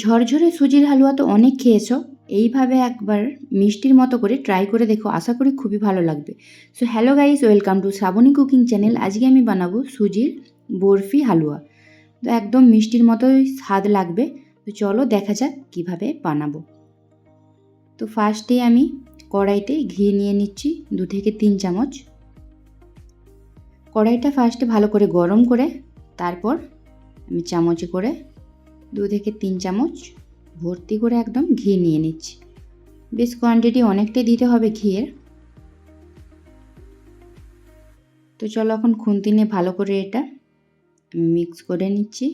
ঝরঝরে সুজির হালুয়া তো অনেক খেয়েছো, এইভাবে একবার মিষ্টির মতো করে ট্রাই করে দেখো, আশা করি খুবই ভালো লাগবে। So hello guys welcome to Shraboni cooking channel আজকে আমি বানাবো সুজির বরফি হালুয়া। তো একদম মিষ্টির মতোই স্বাদ লাগবে। তো চলো দেখা যাক কীভাবে বানাবো। তো ফার্স্টে আমি কড়াইতে ঘি নিয়ে নিচ্ছি দু থেকে তিন চামচ। কড়াইটা ফার্স্টে ভালো করে গরম করে, তারপর আমি চামচে করে দু থেকে তিন চামচ ভর্তি করে একদম ঘি নিয়ে নিচ্ছি। বেশ কোয়ান্টিটি অনেকটাই দিতে হবে ঘিয়ের। তো চলো এখন খুন্তি নিয়ে ভালো করে এটা মিক্স করে নিচ্ছি।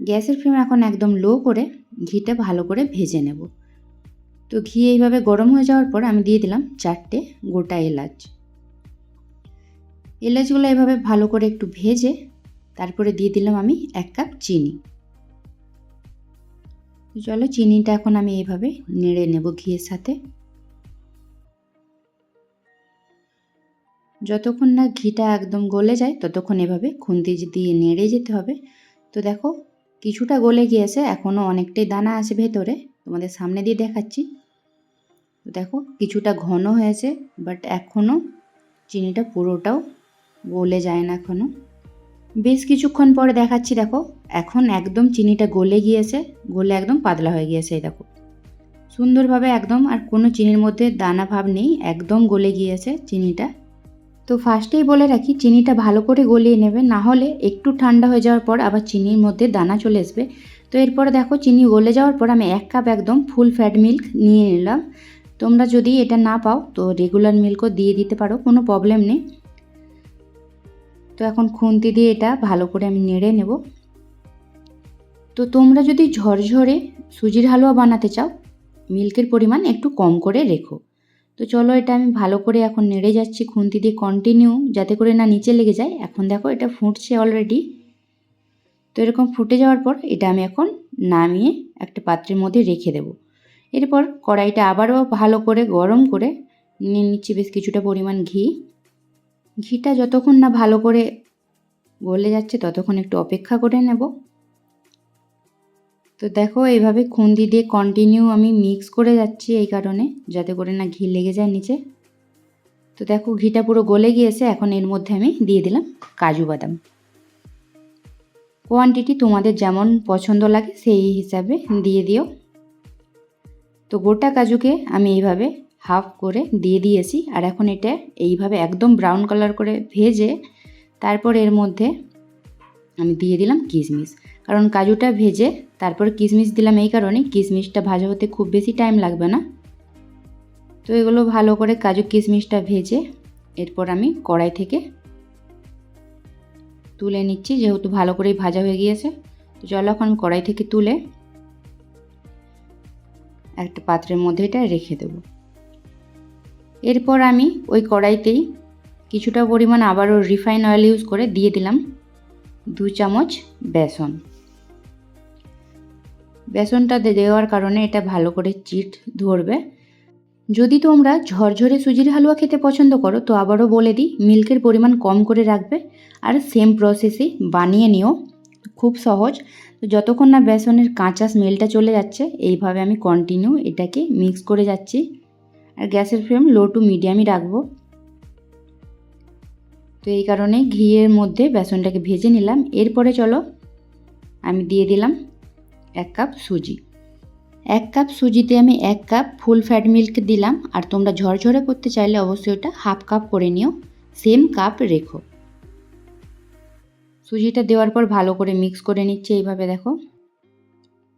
গ্যাসের ফ্লেম এখন একদম লো করে ঘিটা ভালো করে ভেজে নেব। তো ঘি এইভাবে গরম হয়ে যাওয়ার পর আমি দিয়ে দিলাম চারটে গোটা এলাচ। এলাচগুলো এভাবে ভালো করে একটু ভেজে তারপরে দিয়ে দিলাম আমি এক কাপ চিনি। চলো চিনিটা এখন আমি এইভাবে নেড়ে নেব ঘিয়ের সাথে। যতক্ষণ না ঘিটা একদম গলে যায়, ততক্ষণ এভাবে খুন্তি দিয়ে নেড়ে যেতে হবে। তো দেখো, কিছুটা গলে গিয়েছে, এখনও অনেকটাই দানা আছে ভেতরে, তোমাদের সামনে দিয়ে দেখাচ্ছি। দেখো, কিছুটা ঘন হয়েছে বাট এখনও চিনিটা পুরোটাও গলে যায় না এখনও। বেশ কিছুক্ষণ পরে দেখাচ্ছি, দেখো। এখন একদম চিনিটা গলে গিয়েছে, গলে একদম পাতলা হয়ে গিয়েছে, এই দেখো। সুন্দরভাবে একদম, আর কোনো চিনির মধ্যে দানা ভাব নেই, একদম গলে গিয়েছে চিনিটা। তো ফার্স্টেই বলে রাখি, চিনিটা ভালো করে গলিয়ে নেবে, না হলে একটু ঠান্ডা হয়ে যাওয়ার পর আবার চিনির মধ্যে দানা চলে আসবে। তো এরপরে দেখো, চিনি গলে যাওয়ার পর আমি এক কাপ একদম ফুল ফ্যাট মিল্ক নিয়ে নিলাম। তোমরা যদি এটা না পাও, তো রেগুলার মিল্কও দিয়ে দিতে পারো, কোনো প্রবলেম নেই। তো এখন খুন্তি দিয়ে এটা ভালো করে আমি নেড়ে নেব। তো তোমরা যদি ঝরঝরে সুজির হালুয়া বানাতে চাও, মিল্কের পরিমাণ একটু কম করে রেখো। তো চলো এটা আমি ভালো করে এখন নেড়ে যাচ্ছি খুন্তি দিয়ে কন্টিনিউ যাতে করে না নিচে লেগে যায়। এখন দেখো এটা ফুটছে অলরেডি তো এরকম ফুটে যাওয়ার পর এটা আমি এখন নামিয়ে একটা পাত্রের মধ্যে রেখে দেব। এরপর কড়াইটা আবারও ভালো করে গরম করে নিয়ে নিচ্ছি বেশ কিছুটা পরিমাণ ঘি। ঘিটা যতক্ষণ না ভালো করে গলে যাচ্ছে, ততক্ষণ একটু অপেক্ষা করে নেব। তো দেখো, এইভাবে খুন্দি দিয়ে কন্টিনিউ আমি মিক্স করে যাচ্ছি এই কারণে, যাতে করে না ঘি লেগে যায় নিচে। তো দেখো, ঘিটা পুরো গলে গিয়েছে, এখন এর মধ্যে আমি দিয়ে দিলাম কাজু বাদাম। কোয়ান্টিটি তোমাদের যেমন পছন্দ লাগে, সেই হিসাবে দিয়ে দিও। তো গোটা কাজুকে আমি এইভাবে হাফ করে দিয়ে দিয়েছি। আর এখন এটা এইভাবে একদম ব্রাউন কালার করে ভেজে তারপর এর মধ্যে আমি দিয়ে দিলাম কিশমিশ। কারণ কাজুটা ভেজে তারপর কিশমিশ দিলাম এই কারণে কিশমিশটা ভাজা হতে খুব বেশি টাইম লাগবে না। তো এগুলো ভালো করে কাজু কিশমিশটা ভেজে এরপর আমি কড়াই থেকে তুলে নিচ্ছি, যেহেতু ভালো করেই ভাজা হয়ে গিয়েছে। তো চলো এখন কড়াই থেকে তুলে একটা পাত্রের মধ্যে এটা রেখে দেবো। এরপর আমি ওই কড়াইতেই কিছুটা পরিমাণ আবারও রিফাইন অয়েল ইউজ করে দিয়ে দিলাম দু চামচ বেসন। বেসনটা দেওয়ার কারণে এটা ভালো করে চিট ধরবে। যদি তোমরা ঝরঝরে সুজির হালুয়া খেতে পছন্দ করো, তো আবারও বলে দিই, মিল্কের পরিমাণ কম করে রাখবে আর সেম প্রসেসে বানিয়ে নিও। খুব সহজ। তো যতক্ষণ না বেসনের কাঁচা স্মেলটা চলে যাচ্ছে, এইভাবে আমি কন্টিনিউ এটাকে মিক্স করে যাচ্ছি। আর গ্যাসের ফ্লেম লো টু মিডিয়ামই রাখব। তো এই কারণে ঘিয়ের মধ্যে বেসনটাকে ভেজে নিলাম। এরপরে চলো আমি দিয়ে দিলাম এক কাপ সুজি। এক কাপ সুজিতে আমি এক কাপ ফুল ফ্যাট মিল্ক দিলাম। আর তোমরা ঝরঝরে করতে চাইলে অবশ্যই ওটা হাফ কাপ করে নিও। সেম কাপ রেখো। সুজিটা দেওয়ার পর ভালো করে মিক্স করে নিচ্ছে এইভাবে দেখো।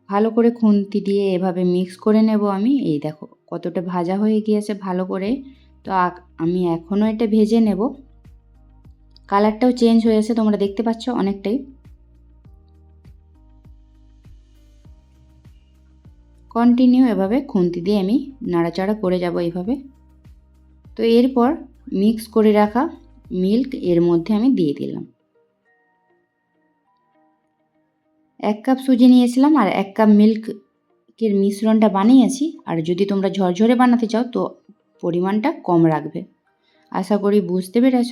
ভালো করে খুন্তি দিয়ে এভাবে মিক্স করে নেব আমি। এই দেখো। কতটা ভাজা হয়ে গিয়েছে ভালো করে, তো আমি এখনও এটা ভেজে নেব। কালারটাও চেঞ্জ হয়েছে তোমরা দেখতে পাচ্ছ অনেকটাই। কন্টিনিউ এভাবে খুন্তি দিয়ে আমি নাড়াচাড়া করে যাব এইভাবে। তো এরপর মিক্স করে রাখা মিল্ক এর মধ্যে আমি দিয়ে দিলাম। এক কাপ সুজি নিয়েছিলাম আর এক কাপ মিল্কের মিশ্রণটা বানিয়েছি, আর যদি তোমরা ঝরঝরে বানাতে চাও তো পরিমাণটা কম রাখবে। আশা করি বুঝতে পেরেছ?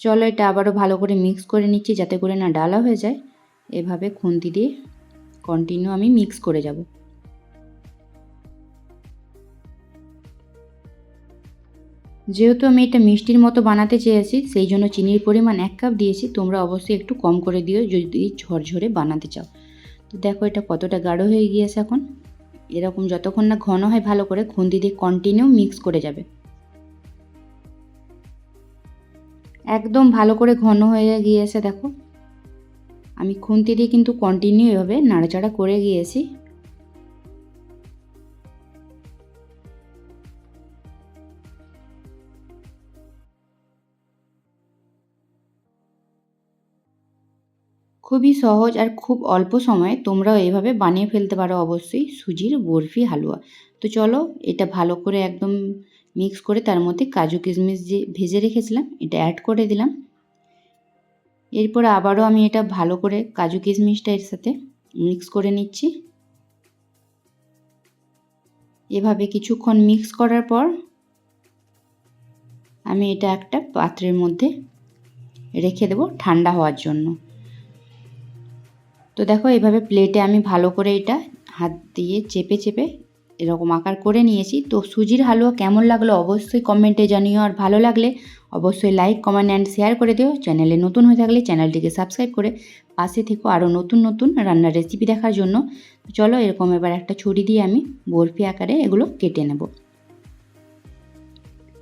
চলো এটা আবারও ভালো করে মিক্স করে নিচ্ছি যাতে করে না ডালা হয়ে যায়। এভাবে খুন্তি দিয়ে কন্টিনিউ আমি মিক্স করে যাব। যেহেতু আমি এটা মিষ্টির মতো বানাতে চেয়েছি, সেই জন্য চিনির পরিমাণ এক কাপ দিয়েছি, তোমরা অবশ্যই একটু কম করে দিও যদি ঝরঝরে বানাতে চাও। তো দেখো এটা কতটা গাঢ় হয়ে গিয়েছে এখন। এরকম যতক্ষণ না ঘন হয় ভালো করে খুন্তি দিয়ে কন্টিনিউ মিক্স করে যাবে। একদম ভালো করে ঘন হয়ে গিয়েছে দেখো। আমি খুন্তি দিয়ে কিন্তু কন্টিনিউ এভাবে নাড়াচাড়া করে গিয়েছি। খুবই সহজ আর খুব অল্প সময়ে তোমরাও এইভাবে বানিয়ে ফেলতে পারো অবশ্যই সুজির বরফি হালুয়া। তো চলো, এটা ভালো করে একদম মিক্স করে তার মধ্যে কাজু কিশমিশ যে ভেজে রেখেছিলাম, এটা অ্যাড করে দিলাম। এরপর আবারও আমি এটা ভালো করে কাজু কিশমিশটা এর সাথে মিক্স করে নিচ্ছি। এভাবে কিছুক্ষণ মিক্স করার পর আমি এটা একটা পাত্রের মধ্যে রেখে দেবো ঠান্ডা হওয়ার জন্য। তো দেখো এভাবে প্লেটে আমি ভালো করে এটা হাত দিয়ে চেপে চেপে এরকম আকার করে নিয়েছি। তো সুজির হালুয়া কেমন লাগল অবশ্যই কমেন্টে জানিও। আর ভালো লাগলে অবশ্যই লাইক কমেন্ট অ্যান্ড শেয়ার করে দিও। চ্যানেলে নতুন হয়ে থাকলে চ্যানেলটিকে সাবস্ক্রাইব করে পাশে থেকেও আরও নতুন নতুন রান্নার রেসিপি দেখার জন্য। চলো এরকম এবার একটা ছুরি দিয়ে আমি বরফি আকারে এগুলো কেটে নেব।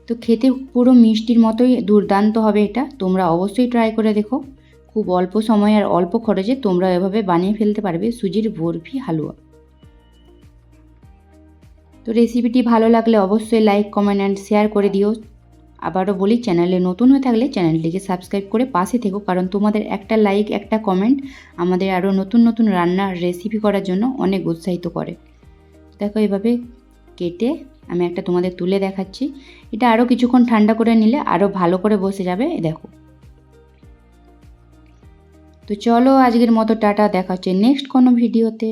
তো খেতে পুরো মিষ্টির মতোই দুর্দান্ত হবে এটা। তোমরা অবশ্যই ট্রাই করে দেখো। খুব অল্প সময় আর অল্প খরচে তোমরা এভাবে বানিয়ে ফেলতে পারবে সুজির বরফি হালুয়া। তো রেসিপিটি ভালো লাগলে অবশ্যই লাইক কমেন্ট অ্যান্ড শেয়ার করে দিও। আবারও বলি চ্যানেলে নতুন হয়ে থাকলে চ্যানেলটিকে সাবস্ক্রাইব করে পাশে থেকো, কারণ তোমাদের একটা লাইক একটা কমেন্ট আমাদের আরও নতুন নতুন রান্নার রেসিপি করার জন্য অনেক উৎসাহিত করে। দেখো এভাবে কেটে আমি একটা তোমাদের তুলে দেখাচ্ছি। এটা আরও কিছুক্ষণ ঠান্ডা করে নিলে আরও ভালো করে বসে যাবে দেখো। তো চলো আজকের মতো টাটা দেখা হচ্ছে নেক্সট কোনো ভিডিওতে